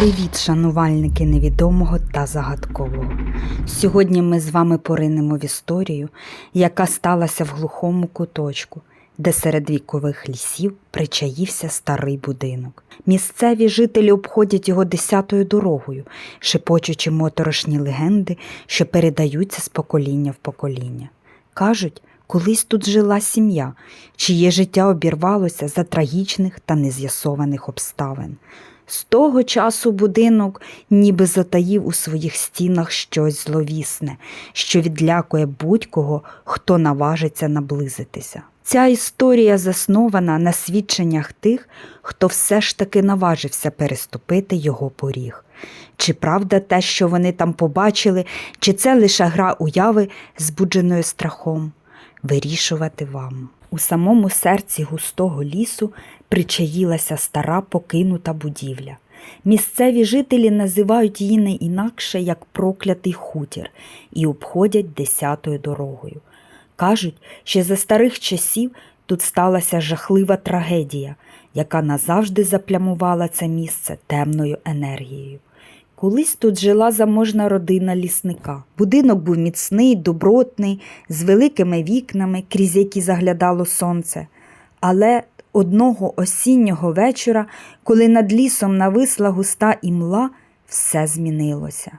Привіт, шанувальники невідомого та загадкового. Сьогодні ми з вами поринемо в історію, яка сталася в глухому куточку, де серед вікових лісів причаївся старий будинок. Місцеві жителі обходять його десятою дорогою, шепочучи моторошні легенди, що передаються з покоління в покоління. Кажуть, колись тут жила сім'я, чиє життя обірвалося за трагічних та нез'ясованих обставин. З того часу будинок ніби затаїв у своїх стінах щось зловісне, що відлякує будь-кого, хто наважиться наблизитися. Ця історія заснована на свідченнях тих, хто все ж таки наважився переступити його поріг. Чи правда те, що вони там побачили, чи це лише гра уяви, збудженої страхом? Вирішувати вам. У самому серці густого лісу причаїлася стара покинута будівля. Місцеві жителі називають її не інакше як проклятий хутір і обходять десятою дорогою. Кажуть, що за старих часів тут сталася жахлива трагедія, яка назавжди заплямувала це місце темною енергією. Колись тут жила заможна родина лісника. Будинок був міцний, добротний, з великими вікнами, крізь які заглядало сонце. Але одного осіннього вечора, коли над лісом нависла густа імла, все змінилося.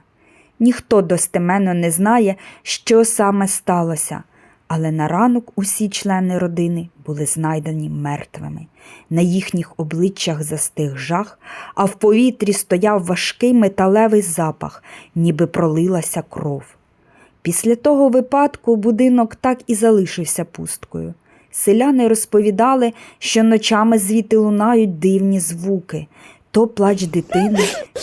Ніхто достеменно не знає, що саме сталося, але на ранок усі члени родини були знайдені мертвими. На їхніх обличчях застиг жах, а в повітрі стояв важкий металевий запах, ніби пролилася кров. Після того випадку будинок так і залишився пусткою. Селяни розповідали, що ночами звідти лунають дивні звуки то плач дитини,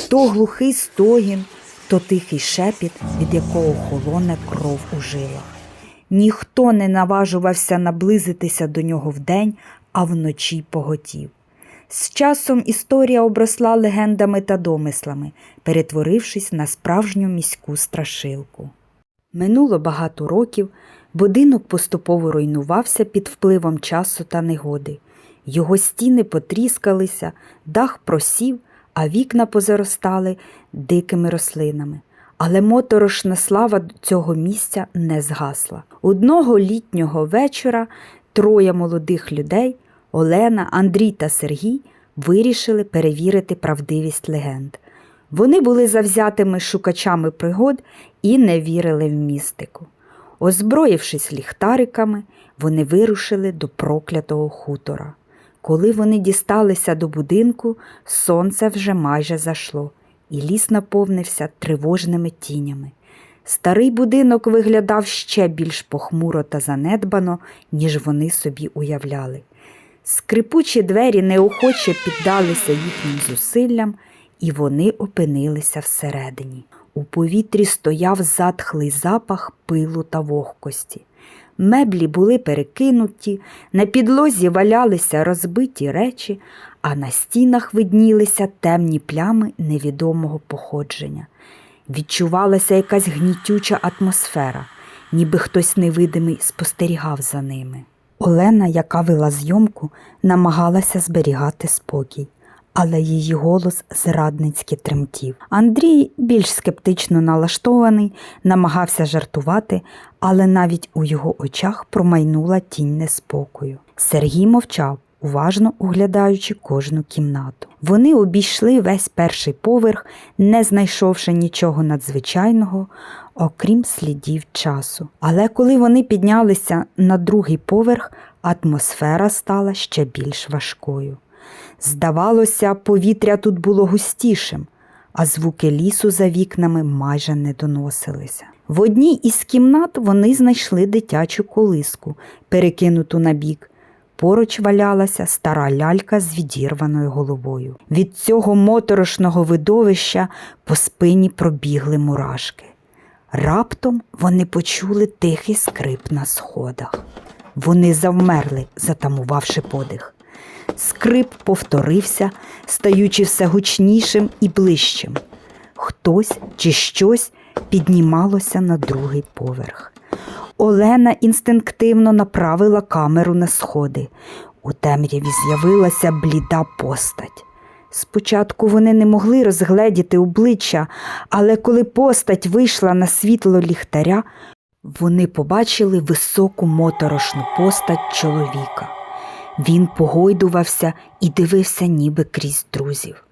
то глухий стогін, то тихий шепіт, від якого холоне кров у жилах. Ніхто не наважувався наблизитися до нього вдень, а вночі поготів. З часом історія обросла легендами та домислами, перетворившись на справжню міську страшилку. Минуло багато років, будинок поступово руйнувався під впливом часу та негоди. Його стіни потріскалися, дах просів, а вікна позаростали дикими рослинами. Але моторошна слава цього місця не згасла. Одного літнього вечора троє молодих людей Олена, Андрій та Сергій вирішили перевірити правдивість легенд. Вони були завзятими шукачами пригод і не вірили в містику. Озброївшись ліхтариками, вони вирушили до проклятого хутора. Коли вони дісталися до будинку, сонце вже майже зашло, і ліс наповнився тривожними тінями. Старий будинок виглядав ще більш похмуро та занедбано, ніж вони собі уявляли. Скрипучі двері неохоче піддалися їхнім зусиллям, і вони опинилися всередині. У повітрі стояв затхлий запах пилу та вогкості. Меблі були перекинуті, на підлозі валялися розбиті речі, а на стінах виднілися темні плями невідомого походження. Відчувалася якась гнітюча атмосфера, ніби хтось невидимий спостерігав за ними. Олена, яка вела зйомку, намагалася зберігати спокій, але її голос зрадницьки тремтів. Андрій, більш скептично налаштований, намагався жартувати, але навіть у його очах промайнула тінь неспокою. Сергій мовчав, уважно оглядаючи кожну кімнату. Вони обійшли весь перший поверх, не знайшовши нічого надзвичайного, окрім слідів часу. Але коли вони піднялися на другий поверх, атмосфера стала ще більш важкою. Здавалося, повітря тут було густішим, а звуки лісу за вікнами майже не доносилися. В одній із кімнат вони знайшли дитячу колиску, перекинуту на бік. Поруч валялася стара лялька з відірваною головою. Від цього моторошного видовища по спині пробігли мурашки. Раптом вони почули тихий скрип на сходах. Вони завмерли, затамувавши подих. Скрип повторився, стаючи все гучнішим і ближчим. Хтось чи щось піднімалося на другий поверх. Олена інстинктивно направила камеру на сходи. У темряві з'явилася бліда постать. Спочатку вони не могли розгледіти обличчя, але коли постать вийшла на світло ліхтаря, вони побачили високу моторошну постать чоловіка. Він погойдувався і дивився ніби крізь друзів.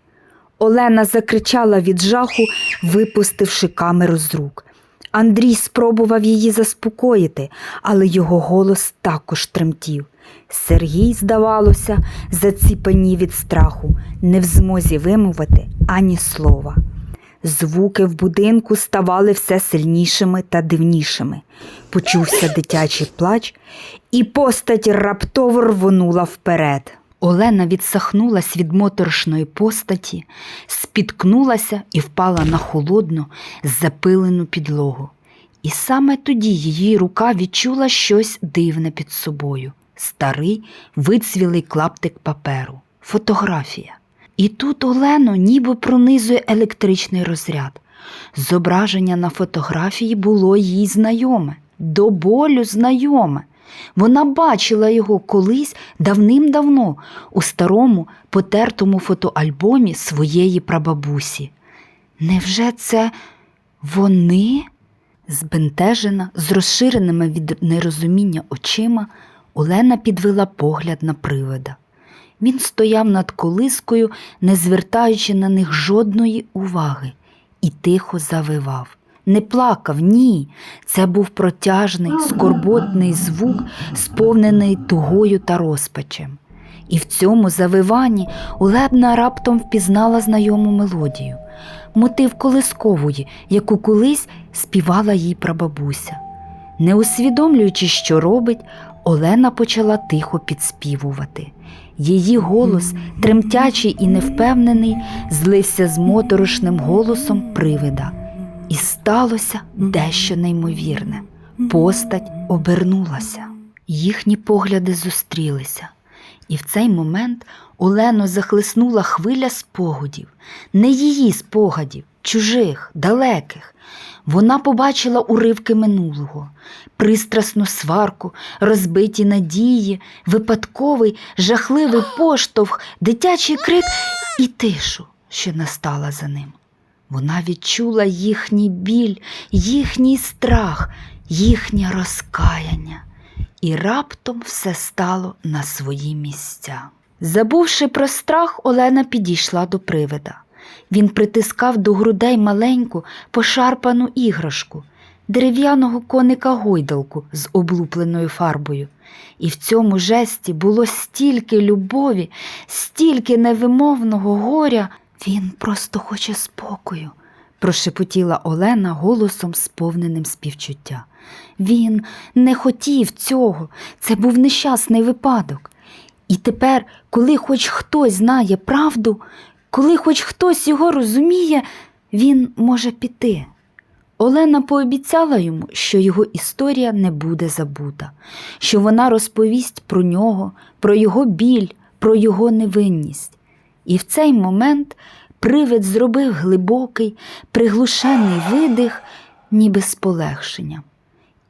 Олена закричала від жаху, випустивши камеру з рук. Андрій спробував її заспокоїти, але його голос також тремтів. Сергій, здавалося, заціпанів від страху, не в змозі вимовити ані слова. Звуки в будинку ставали все сильнішими та дивнішими. Почувся дитячий плач, і постать раптово рвонула вперед. Олена відсахнулась від моторошної постаті, спіткнулася і впала на холодну, запилену підлогу. І саме тоді її рука відчула щось дивне під собою старий вицвілий клаптик паперу, фотографія. І тут Олену ніби пронизує електричний розряд. Зображення на фотографії було їй знайоме, до болю знайоме. Вона бачила його колись давним-давно у старому потертому фотоальбомі своєї прабабусі. Невже це вони? Збентежена, з розширеними від нерозуміння очима, Олена підвела погляд на привида. Він стояв над колискою, не звертаючи на них жодної уваги, і тихо завивав. Не плакав, ні. Це був протяжний, скорботний звук, сповнений тугою та розпачем. І в цьому завиванні Улебна раптом впізнала знайому мелодію, мотив колискової, яку колись співала їй прабабуся. Не усвідомлюючи, що робить, Олена почала тихо підспівувати. Її голос, тремтячий і невпевнений, злився з моторошним голосом привида. І сталося дещо неймовірне. Постать обернулася. Їхні погляди зустрілися. І в цей момент Олену захлеснула хвиля спогадів, не її спогадів, чужих, далеких. Вона побачила уривки минулого, пристрасну сварку, розбиті надії, випадковий, жахливий поштовх, дитячий крик і тишу, що настала за ним. Вона відчула їхній біль, їхній страх, їхнє розкаяння, і раптом все стало на свої місця. Забувши про страх, Олена підійшла до привида. Він притискав до грудей маленьку, пошарпану іграшку, дерев'яного коника гойдалку з облупленою фарбою. І в цьому жесті було стільки любові, стільки невимовного горя. Він просто хоче спокою, прошепотіла Олена голосом, сповненим співчуття. Він не хотів цього, це був нещасний випадок. І тепер, коли хоч хтось знає правду, коли хоч хтось його розуміє, він може піти. Олена пообіцяла йому, що його історія не буде забута, що вона розповість про нього, про його біль, про його невинність. І в цей момент привид зробив глибокий, приглушений видих, ніби з полегшенням,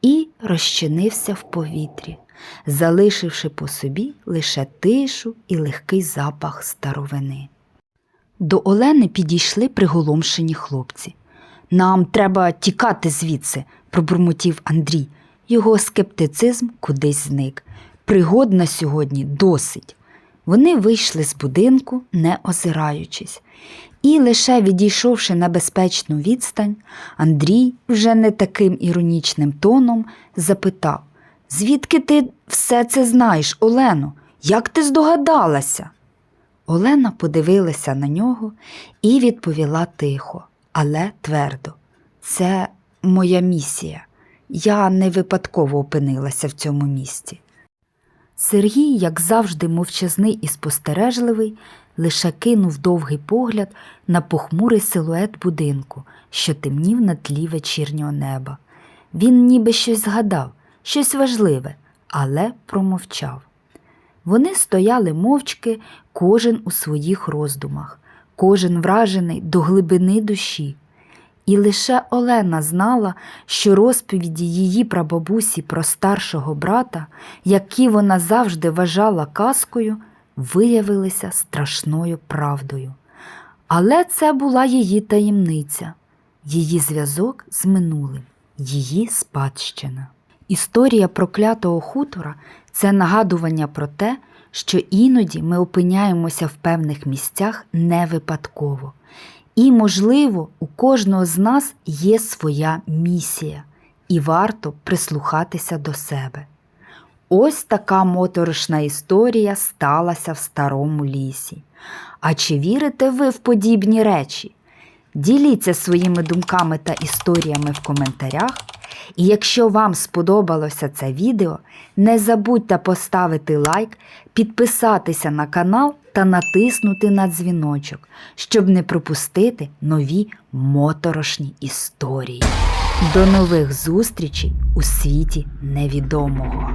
і розчинився в повітрі, залишивши по собі лише тишу і легкий запах старовини. До Олени підійшли приголомшені хлопці. Нам треба тікати звідси, пробурмотів Андрій. Його скептицизм кудись зник. Пригод на сьогодні досить. Вони вийшли з будинку, не озираючись, і, лише відійшовши на безпечну відстань, Андрій вже не таким іронічним тоном запитав Звідки ти все це знаєш, Олено? Як ти здогадалася? Олена подивилася на нього і відповіла тихо, але твердо. Це моя місія. Я не випадково опинилася в цьому місці. Сергій, як завжди, мовчазний і спостережливий, лише кинув довгий погляд на похмурий силует будинку, що темнів на тлі вечірнього неба. Він ніби щось згадав, щось важливе, але промовчав. Вони стояли мовчки, кожен у своїх роздумах, кожен вражений до глибини душі. І лише Олена знала, що розповіді її прабабусі про старшого брата, які вона завжди вважала казкою, виявилися страшною правдою. Але це була її таємниця, її зв'язок з минулим, її спадщина. Історія проклятого хутора це нагадування про те, що іноді ми опиняємося в певних місцях не випадково. І, можливо, у кожного з нас є своя місія, і варто прислухатися до себе. Ось така моторошна історія сталася в старому лісі. А чи вірите ви в подібні речі? Діліться своїми думками та історіями в коментарях. І якщо вам сподобалося це відео, не забудьте поставити лайк, підписатися на канал та натиснути на дзвіночок, щоб не пропустити нові моторошні історії. До нових зустрічей у світі невідомого!